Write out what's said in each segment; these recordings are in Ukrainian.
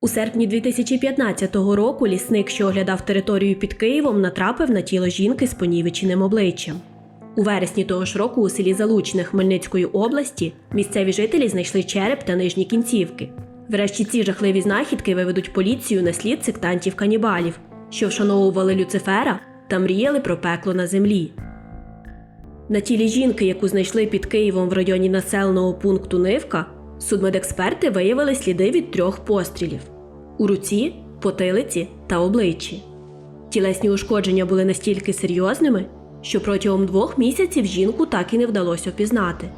У серпні 2015 року лісник, що оглядав територію під Києвом, натрапив на тіло жінки з понівеченим обличчям. У вересні того ж року у селі Залучне Хмельницької області місцеві жителі знайшли череп та нижні кінцівки. Врешті ці жахливі знахідки виведуть поліцію на слід сектантів-канібалів, що вшановували Люцифера та мріяли про пекло на землі. На тілі жінки, яку знайшли під Києвом в районі населеного пункту Нивка, судмедексперти виявили сліди від трьох пострілів у руці, потилиці та обличчі. Тілесні ушкодження були настільки серйозними, що протягом двох місяців жінку так і не вдалося опізнати,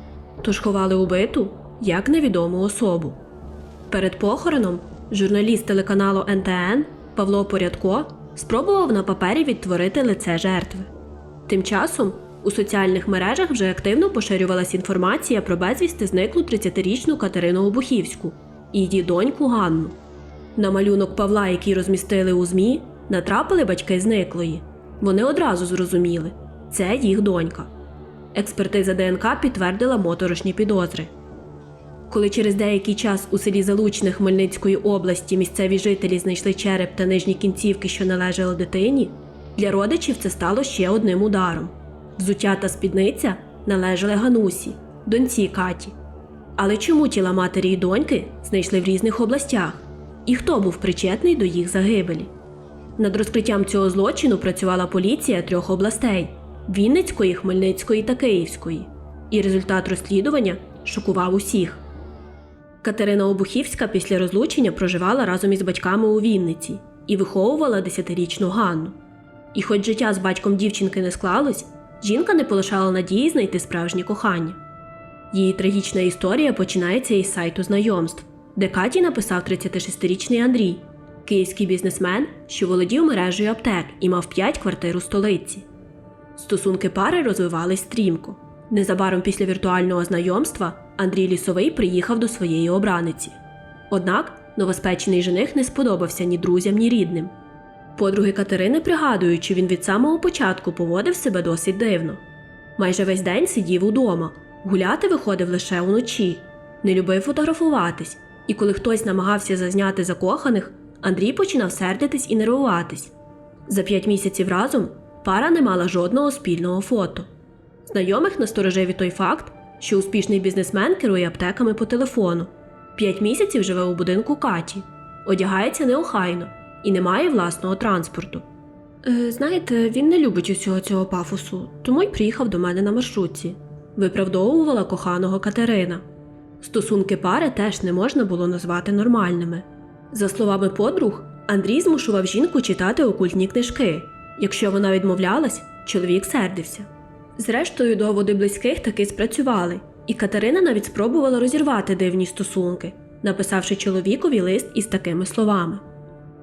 тож ховали убиту як невідому особу. Перед похороном журналіст телеканалу НТН Павло Порядко спробував на папері відтворити лице жертви. Тим часом у соціальних мережах вже активно поширювалася інформація про безвісти зниклу 30-річну Катерину Обухівську і її доньку Ганну. На малюнок Павла, який розмістили у ЗМІ, натрапили батьки зниклої. Вони одразу зрозуміли це їх донька. Експертиза ДНК підтвердила моторошні підозри. Коли через деякий час у селі Залучне Хмельницької області місцеві жителі знайшли череп та нижні кінцівки, що належали дитині, для родичів це стало ще одним ударом. Взуття та спідниця належали Ганусі, доньці Каті. Але чому тіла матері і доньки знайшли в різних областях? І хто був причетний до їх загибелі? Над розкриттям цього злочину працювала поліція трьох областей Вінницької, Хмельницької та Київської. І результат розслідування шокував усіх. Катерина Обухівська після розлучення проживала разом із батьками у Вінниці і виховувала десятирічну Ганну. І хоч життя з батьком дівчинки не склалось, жінка не полишала надії знайти справжнє кохання. Її трагічна історія починається із сайту знайомств, де Каті написав 36-річний Андрій, київський бізнесмен, що володів мережею аптек і мав 5 квартир у столиці. Стосунки пари розвивались стрімко. Незабаром після віртуального знайомства Андрій Лісовий приїхав до своєї обраниці. Однак новоспечений жених не сподобався ні друзям, ні рідним. Подруги Катерини пригадують, що він від самого початку поводив себе досить дивно. Майже весь день сидів удома, гуляти виходив лише уночі, не любив фотографуватись, і коли хтось намагався зазняти закоханих, Андрій починав сердитись і нервуватись. За п'ять місяців разом пара не мала жодного спільного фото. Знайомих насторожив і той факт, що успішний бізнесмен керує аптеками по телефону. П'ять місяців живе у будинку Каті, одягається неохайно і не має власного транспорту. Е, знаєте, він не любить усього цього пафосу, тому й приїхав до мене на маршрутці. Виправдовувала коханого Катерина. Стосунки пари теж не можна було назвати нормальними. За словами подруг, Андрій змушував жінку читати окультні книжки. Якщо вона відмовлялась, чоловік сердився. Зрештою, доводи близьких таки спрацювали, і Катерина навіть спробувала розірвати дивні стосунки, написавши чоловікові лист із такими словами: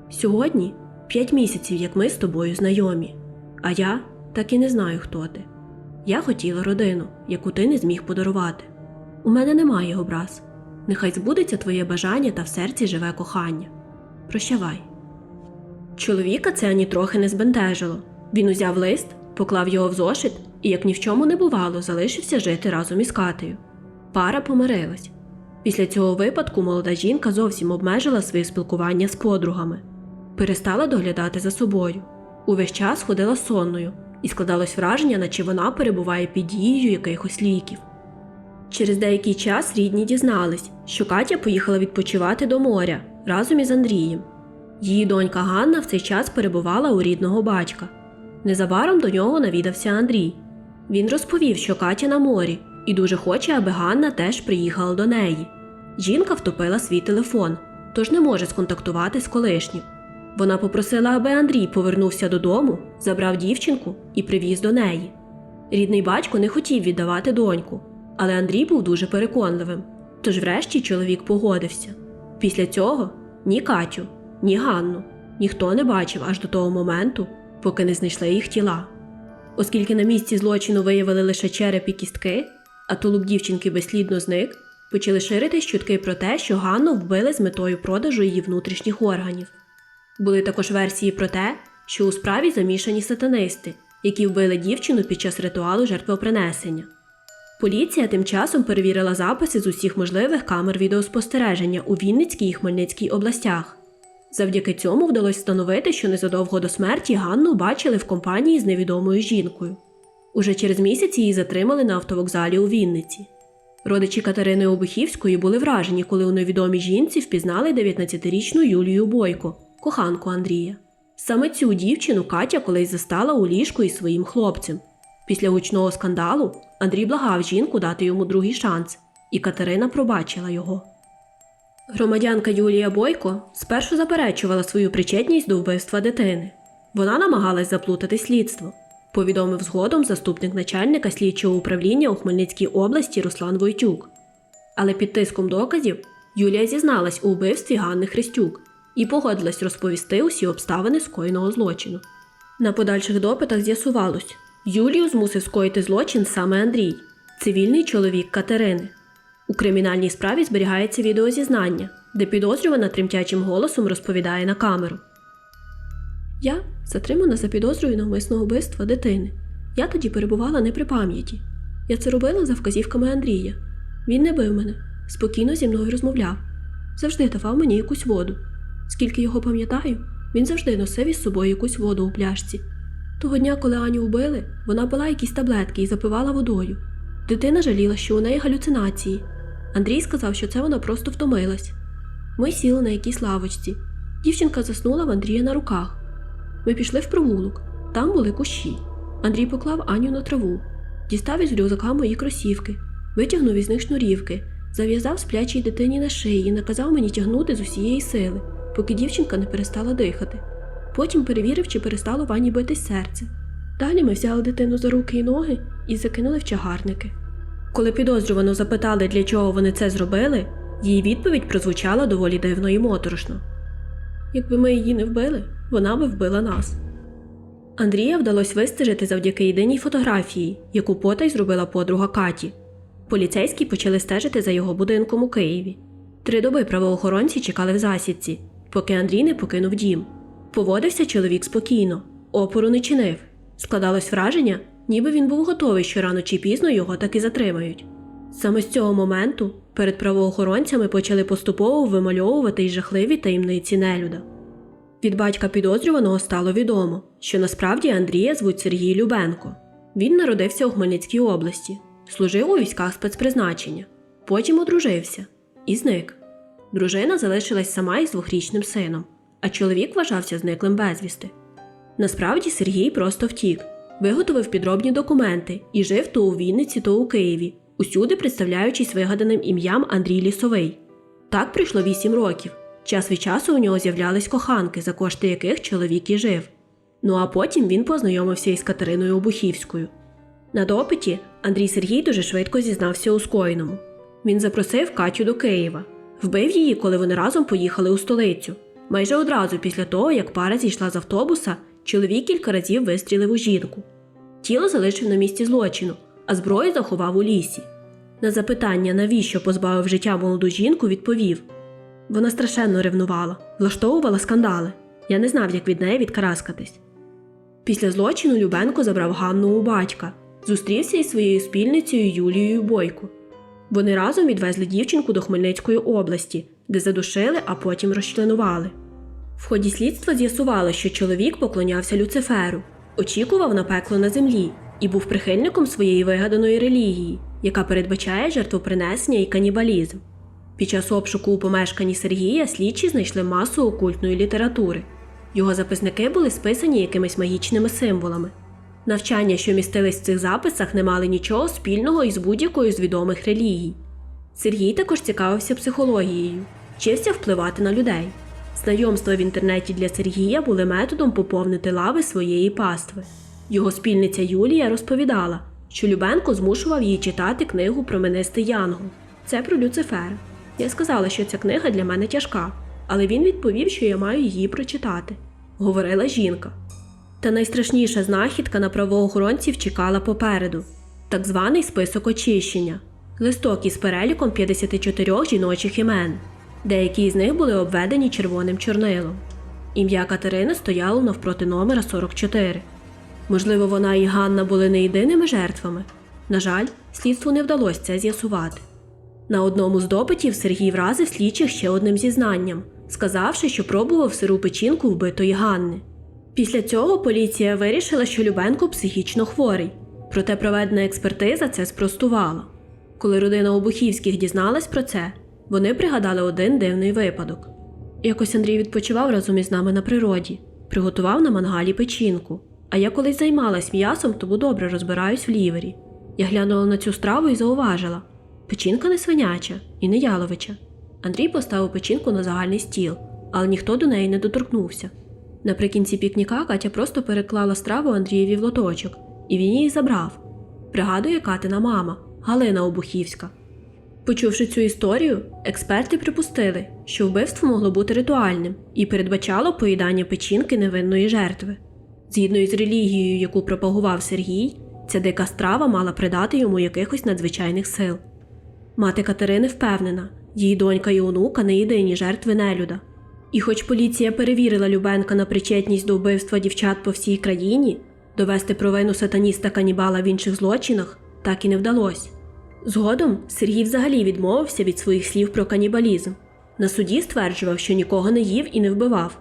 Сьогодні п'ять місяців, як ми з тобою знайомі, а я так і не знаю, хто ти. Я хотіла родину, яку ти не зміг подарувати. У мене немає образ. Нехай збудеться твоє бажання та в серці живе кохання. Прощавай. Чоловіка це ані трохи не збентежило. Він узяв лист, поклав його в зошит і, як ні в чому не бувало, залишився жити разом із Катею. Пара помирилась. Після цього випадку молода жінка зовсім обмежила своє спілкування з подругами, перестала доглядати за собою. Увесь час ходила сонною, і складалось враження, наче вона перебуває під дією якихось ліків. Через деякий час рідні дізнались, що Катя поїхала відпочивати до моря разом із Андрієм. Її донька Ганна в цей час перебувала у рідного батька. Незабаром до нього навідався Андрій. Він розповів, що Катя на морі, і дуже хоче, аби Ганна теж приїхала до неї. Жінка втопила свій телефон, тож не може сконтактувати з колишнім. Вона попросила, аби Андрій повернувся додому, забрав дівчинку і привіз до неї. Рідний батько не хотів віддавати доньку, але Андрій був дуже переконливим. Тож, врешті, чоловік погодився. Після цього ні Катю, ні Ганну ніхто не бачив аж до того моменту, поки не знайшли їх тіла. Оскільки на місці злочину виявили лише череп і кістки, а тулуб дівчинки безслідно зник, почали ширитись чутки про те, що Ганну вбили з метою продажу її внутрішніх органів. Були також версії про те, що у справі замішані сатанисти, які вбили дівчину під час ритуалу жертвопринесення. Поліція тим часом перевірила записи з усіх можливих камер відеоспостереження у Вінницькій і Хмельницькій областях Завдяки цьому вдалося встановити, що незадовго до смерті Ганну бачили в компанії з невідомою жінкою. Уже через місяць її затримали на автовокзалі у Вінниці. Родичі Катерини Обухівської були вражені, коли у невідомій жінці впізнали 19-річну Юлію Бойко, коханку Андрія. Саме цю дівчину Катя колись застала у ліжку із своїм хлопцем. Після гучного скандалу Андрій благав жінку дати йому другий шанс, і Катерина пробачила його. Громадянка Юлія Бойко спершу заперечувала свою причетність до вбивства дитини. Вона намагалась заплутати слідство, повідомив згодом заступник начальника слідчого управління у Хмельницькій області Руслан Войтюк. Але під тиском доказів Юлія зізналась у вбивстві Ганни Христюк і погодилась розповісти усі обставини скоєного злочину. На подальших допитах з'ясувалось, Юлію змусив скоїти злочин саме Андрій, цивільний чоловік Катерини. У кримінальній справі зберігається відеозізнання, де підозрювана тремтячим голосом розповідає на камеру. Я затримана за підозрою навмисного вбивства дитини. Я тоді перебувала не при пам'яті. Я це робила за вказівками Андрія. Він не бив мене, спокійно зі мною розмовляв, завжди давав мені якусь воду. Скільки його пам'ятаю, він завжди носив із собою якусь воду у пляшці. Того дня, коли Аню вбили, вона пила якісь таблетки і запивала водою. Дитина жаліла, що у неї галюцинації. Андрій сказав, що це вона просто втомилась. Ми сіли на якійсь лавочці. Дівчинка заснула в Андрія на руках. Ми пішли в провулок. Там були кущі. Андрій поклав Аню на траву, дістав із рюкзака мої кросівки, витягнув із них шнурівки, зав'язав сплячій дитині на шиї і наказав мені тягнути з усієї сили, поки дівчинка не перестала дихати. Потім перевірив, чи перестало в Ані битись серце. Далі ми взяли дитину за руки і ноги і закинули в чагарники. Коли підозрювану запитали, для чого вони це зробили, її відповідь прозвучала доволі дивно і моторошно. Якби ми її не вбили, вона би вбила нас. Андрія вдалося вистежити завдяки єдиній фотографії, яку потай зробила подруга Каті. Поліцейські почали стежити за його будинком у Києві. Три доби правоохоронці чекали в засідці, поки Андрій не покинув дім. Поводився чоловік спокійно, опору не чинив. Складалось враження, ніби він був готовий, що рано чи пізно його таки затримають. Саме з цього моменту перед правоохоронцями почали поступово вимальовувати й жахливі таємниці нелюда. Від батька підозрюваного стало відомо, що насправді Андрія звуть Сергій Любенко. Він народився у Хмельницькій області, служив у військах спецпризначення, потім одружився і зник. Дружина залишилась сама із двохрічним сином, а чоловік вважався зниклим безвісти. Насправді Сергій просто втік, виготовив підробні документи і жив то у Вінниці, то у Києві, усюди представляючись вигаданим ім'ям Андрій Лісовий. Так пройшло вісім років. Час від часу у нього з'являлись коханки, за кошти яких чоловік і жив. Ну а потім він познайомився із Катериною Обухівською. На допиті Андрій Сергій дуже швидко зізнався у скоєному. Він запросив Катю до Києва, вбив її, коли вони разом поїхали у столицю. Майже одразу після того, як пара зійшла з автобуса, чоловік кілька разів вистрілив у жінку. Тіло залишив на місці злочину, а зброю заховав у лісі. На запитання, навіщо позбавив життя молоду жінку, відповів: вона страшенно ревнувала, влаштовувала скандали. Я не знав, як від неї відкараскатись. Після злочину Любенко забрав Ганну у батька, зустрівся із своєю спільницею Юлією Бойко. Вони разом відвезли дівчинку до Хмельницької області, де задушили, а потім розчленували. В ході слідства з'ясувало, що чоловік поклонявся Люциферу, очікував на пекло на землі і був прихильником своєї вигаданої релігії, яка передбачає жертвопринесення і канібалізм. Під час обшуку у помешканні Сергія слідчі знайшли масу окультної літератури. Його записники були списані якимись магічними символами. Навчання, що містились в цих записах, не мали нічого спільного із будь-якою з відомих релігій. Сергій також цікавився психологією, вчився впливати на людей. Знайомства в інтернеті для Сергія були методом поповнити лави своєї пастви. Його спільниця Юлія розповідала, що Любенко змушував її читати книгу Променистий Янгол. Це про Люцифера. Я сказала, що ця книга для мене тяжка, але він відповів, що я маю її прочитати, говорила жінка. Та найстрашніша знахідка на правоохоронців чекала попереду так званий список очищення, листок із переліком 54 жіночих імен. Деякі з них були обведені червоним чорнилом. Ім'я Катерини стояло навпроти номера 44. Можливо, вона і Ганна були не єдиними жертвами. На жаль, слідству не вдалося це з'ясувати. На одному з допитів Сергій вразив слідчих ще одним зізнанням, сказавши, що пробував сиру печінку вбитої Ганни. Після цього поліція вирішила, що Любенко психічно хворий, проте проведена експертиза це спростувала. Коли родина Обухівських дізналась про це, вони пригадали один дивний випадок. Якось Андрій відпочивав разом із нами на природі, приготував на мангалі печінку. А я колись займалась м'ясом, тому добре розбираюсь в лівері. Я глянула на цю страву і зауважила: печінка не свиняча і не яловича. Андрій поставив печінку на загальний стіл, але ніхто до неї не доторкнувся. Наприкінці пікніка Катя просто переклала страву Андрієві в лоточок, і він її забрав. Пригадує Катина мама Галина Обухівська. Почувши цю історію, експерти припустили, що вбивство могло бути ритуальним і передбачало поїдання печінки невинної жертви. Згідно із релігією, яку пропагував Сергій, ця дика страва мала придати йому якихось надзвичайних сил. Мати Катерини впевнена, її донька і онука не єдині жертви нелюда. І хоч поліція перевірила Любенка на причетність до вбивства дівчат по всій країні, довести провину сатаніста канібала в інших злочинах так і не вдалося. Згодом Сергій взагалі відмовився від своїх слів про канібалізм. На суді стверджував, що нікого не їв і не вбивав.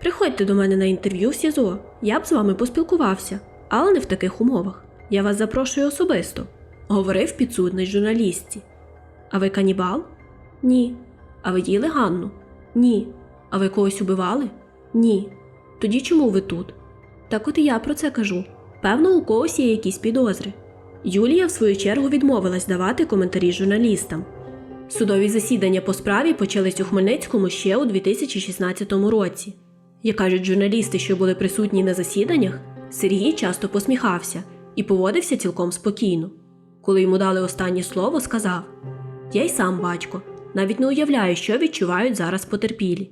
Приходьте до мене на інтерв'ю в СІЗО, я б з вами поспілкувався, але не в таких умовах. Я вас запрошую особисто, говорив підсудний журналістці. А ви канібал? Ні. А ви їли Ганну? Ні. А ви когось убивали? Ні. Тоді чому ви тут? Так от і я про це кажу. Певно, у когось є якісь підозри. Юлія, в свою чергу, відмовилась давати коментарі журналістам. Судові засідання по справі почались у Хмельницькому ще у 2016 році. Як кажуть журналісти, що були присутні на засіданнях, Сергій часто посміхався і поводився цілком спокійно. Коли йому дали останнє слово, сказав: Я й сам батько, навіть не уявляю, що відчувають зараз потерпілі.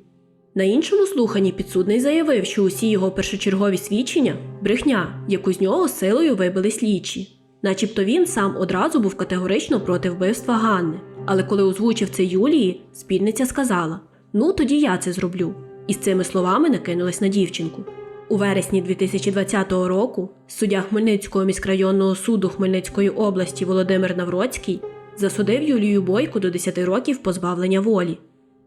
На іншому слуханні підсудний заявив, що усі його першочергові свідчення брехня, яку з нього силою вибили слідчі. Начебто він сам одразу був категорично проти вбивства Ганни. Але коли озвучив це Юлії, спільниця сказала: Ну, тоді я це зроблю. І з цими словами накинулась на дівчинку. У вересні 2020 року суддя Хмельницького міськрайонного суду Хмельницької області Володимир Навроцький засудив Юлію Бойко до 10 років позбавлення волі.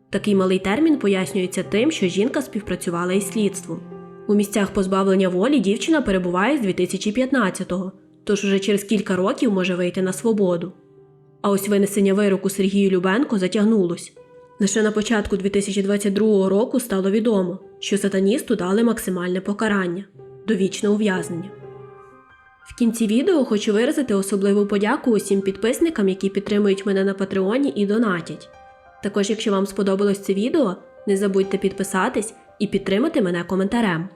Такий малий термін пояснюється тим, що жінка співпрацювала із слідством. У місцях позбавлення волі дівчина перебуває з 2015-го, тож уже через кілька років може вийти на свободу. А ось винесення вироку Сергію Любенко затягнулось. Лише на початку 2022 року стало відомо, що сатаністу дали максимальне покарання довічне ув'язнення. В кінці відео хочу виразити особливу подяку усім підписникам, які підтримують мене на Патреоні і донатять. Також, якщо вам сподобалось це відео, не забудьте підписатись і підтримати мене коментарем.